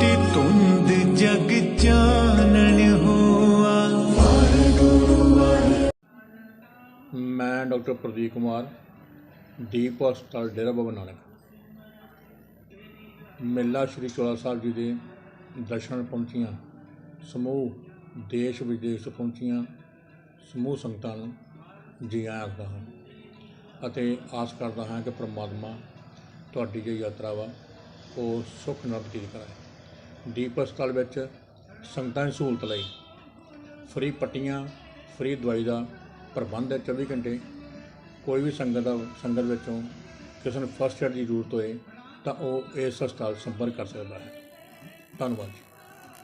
ਚਿੱਟੀ ਮੈਂ ਡਾਕਟਰ ਪ੍ਰਦੀਪ ਕੁਮਾਰ, ਦੀਪ ਹਸਪਤਾਲ, ਡੇਰਾ ਬਾਬਾ ਨਾਨਕ। ਮੇਲਾ ਸ਼੍ਰੀ ਚੋਲਾ ਸਾਹਿਬ ਜੀ ਦੇ ਦਰਸ਼ਨ ਪਹੁੰਚੀਆਂ। ਸਮੂਹ ਦੇਸ਼ ਵਿਦੇਸ਼ ਪਹੁੰਚੀਆਂ। ਸਮੂਹ ਸੰਗਤਾਂ ਨੂੰ ਜੀ ਆਇਆਂ ਆਖਦਾ ਹਾਂ ਅਤੇ ਆਸ ਕਰਦਾ ਹਾਂ ਕਿ ਪ੍ਰਮਾਤਮਾ ਤੁਹਾਡੀ ਜੋ ਯਾਤਰਾ ਵਾ, ਉਹ ਸੁਖ ਨਾਲ ਬਤੀਤ ਕਰਾਏ। ਦੀਪ ਹਸਪਤਾਲ ਵਿੱਚ ਸੰਗਤਾਂ ਦੀ ਸਹੂਲਤ ਲਈ ਫ੍ਰੀ ਪੱਟੀਆਂ, ਫ੍ਰੀ ਦਵਾਈ ਦਾ ਪ੍ਰਬੰਧ ਹੈ 24 ਘੰਟੇ। ਕੋਈ ਵੀ ਸੰਗਤ ਦਾ, ਸੰਗਤ ਵਿੱਚੋਂ ਕਿਸੇ ਨੂੰ ਫਸਟ ਏਡ ਦੀ ਜ਼ਰੂਰਤ ਹੋਏ ਤਾਂ ਉਹ ਇਸ ਹਸਪਤਾਲ ਸੰਪਰਕ ਕਰ ਸਕਦਾ ਹੈ। ਧੰਨਵਾਦ ਜੀ।